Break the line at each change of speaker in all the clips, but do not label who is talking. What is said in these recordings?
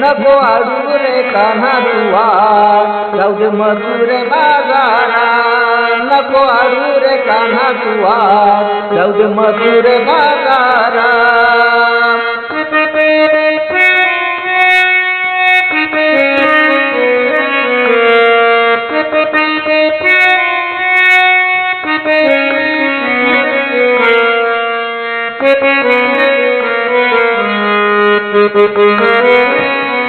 नको आडू रे कान्हा जाऊ दे मजूर बाजारा. नको आडू रे कान्हा जाऊ दे मजूर बाजारा. Thank you.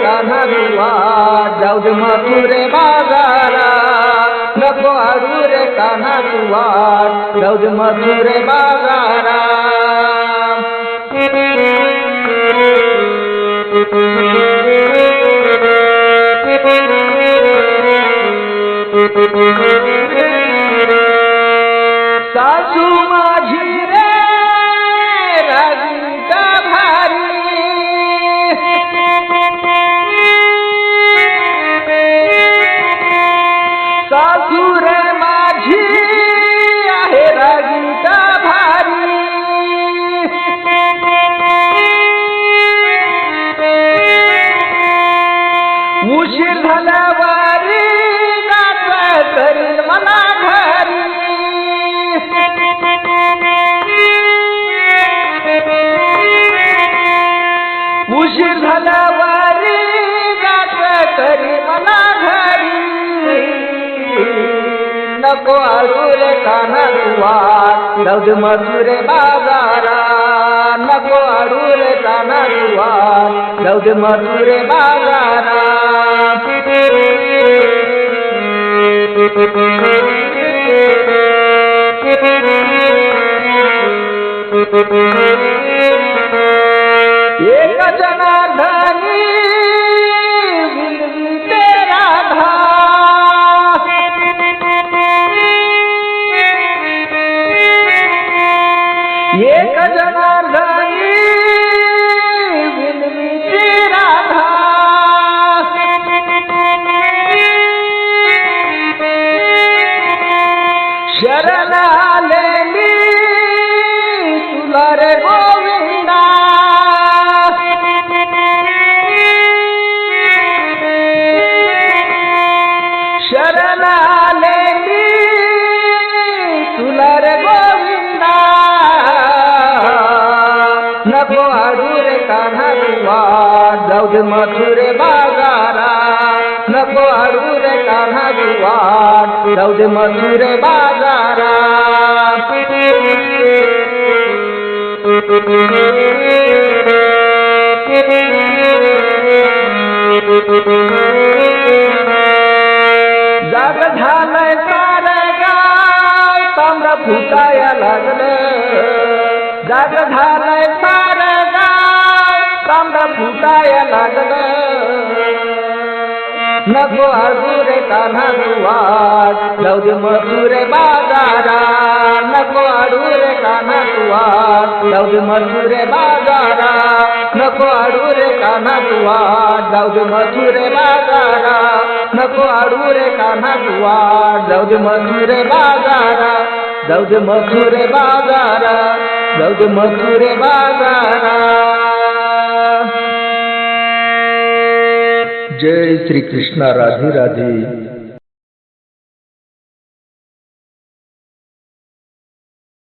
आडू रे कान्हा दुवा जाऊ दे मथुरे बाजारा नको आडू रे कान्हा दुवा जाऊ दे मथुरे बाजारा घरी उशीर झाल्यावर नाच करी मला घरी नको आडूर कान्हा दुवा जाऊ दे बाजारा नको आडूर कान्हा दुवा जाऊ बाजारा Thank you. एक जनार्दनी विनविते राधा शरण आले नको आडू रे कान्हा जाऊ दे मथुरे बाजारा। नको आडू रे कान्हा जाऊ दे मथुरे बाजारा। जाग झालंय सार गाव तांबडा फुटाया लागलं। जाग झालंय सार गाव तांबडा फुटाया लागल नको आडूरे कान्हा तुवाट जाऊ दे मजुरे बाजारा. नको अडूरे कान्हा तुवाट जाऊ दे मजुरे बाजारा. नको अडूरे कान्हा तुवाट जाऊ दे मजुरे बाजारा. नको अडूरे कान्हा तुवाट जाऊ दे मजुरे बाजारा. जाऊ दे मजुरे बाजारा. जाऊ दे मथुरे बाजारा जय श्री कृष्णा राधे राधे